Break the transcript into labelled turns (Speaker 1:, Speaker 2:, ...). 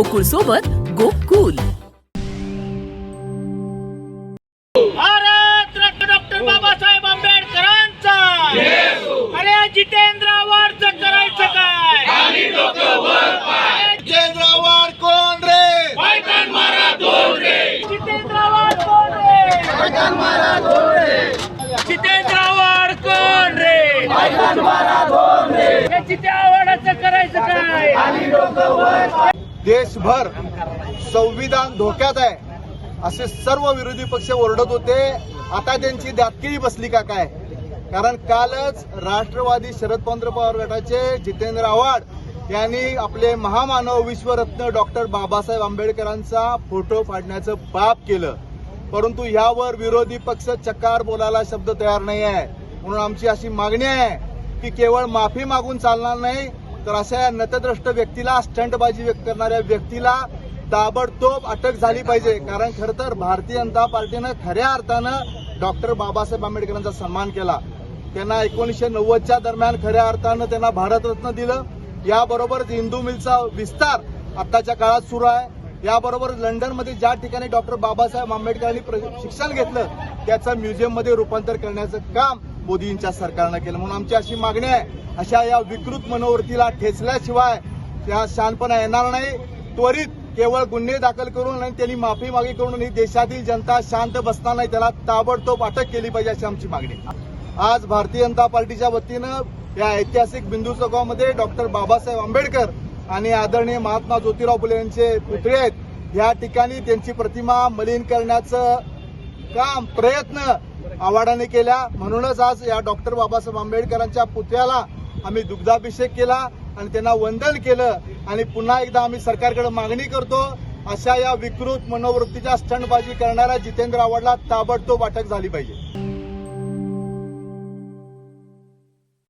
Speaker 1: गोकुळ सोबत गोकुल.
Speaker 2: भारत रत्न डॉक्टर बाबासाहेब आंबेडकरांचा. अरे जितेंद्र आव्हाडचं करायचं काय?
Speaker 3: जितेंद्र आव्हाड कोण रे?
Speaker 2: जितेंद्र आव्हाड कोण रे? जितेंद्र आव्हाड कोण रे? हे जिते करायचं काय
Speaker 3: देशभर संविधान धोक्यात आहे. असे सर्व विरोधी पक्ष ओरडत होते. आता त्यांची दातकीही बसली का काय? कारण कालच राष्ट्रवादी शरद पंत्र पवार गटाचे जितेंद्र आव्हाड यांनी आपले महामानव विश्वरत्न डॉक्टर बाबासाहेब आंबेडकरांचा फोटो फाडण्याचं पाप केलं. परंतु यावर विरोधी पक्ष चकार बोलायला शब्द तयार नाही आहे म्हणून आमची अशी मागणी आहे की केवळ माफी मागून चालणार नाही तर अशा या नतद्रष्ट व्यक्तीला स्टंटबाजी व्यक्त करणाऱ्या व्यक्तीला ताबडतोब अटक झाली पाहिजे. कारण खरं तर भारतीय जनता पार्टीनं खऱ्या अर्थानं डॉक्टर बाबासाहेब आंबेडकरांचा सन्मान केला. त्यांना एकोणीसशे नव्वदच्या दरम्यान खऱ्या अर्थानं त्यांना भारतरत्न दिलं. याबरोबरच हिंदू मिलचा विस्तार आताच्या काळात सुरू आहे. याबरोबर लंडनमध्ये ज्या ठिकाणी डॉक्टर बाबासाहेब आंबेडकरांनी शिक्षण घेतलं त्याचं म्युझियममध्ये रूपांतर करण्याचं काम मोदींच्या सरकारनं केलं. म्हणून आमची अशी मागणी आहे अशा या विकृत मनोवृत्तीला ठेचल्याशिवाय त्या शानपणा येणार नाही. त्वरित केवळ गुन्हे दाखल करून आणि त्यांनी माफी मागे करून ही देशातील जनता शांत बसणार नाही त्याला ताबडतोब अटक केली पाहिजे अशी आमची मागणी आज भारतीय जनता पार्टीच्या वतीनं या ऐतिहासिक बिंदू चौकामध्ये डॉक्टर बाबासाहेब आंबेडकर आणि आदरणीय महात्मा ज्योतिराव फुले यांचे पुतळे आहेत. या ठिकाणी त्यांची प्रतिमा मलिन करण्याचं काम प्रयत्न आव्हाडाने केल्या म्हणूनच आज या डॉक्टर बाबासाहेब आंबेडकरांच्या पुतळ्याला आम्ही दुग्धाभिषेक केला आणि त्यांना वंदन केलं. आणि पुन्हा एकदा आम्ही सरकारकडे मागणी करतो अशा या विकृत मनोवृत्तीच्या स्टंटबाजी करणाऱ्या जितेंद्र आव्हाडला ताबडतोब अटक झाली पाहिजे.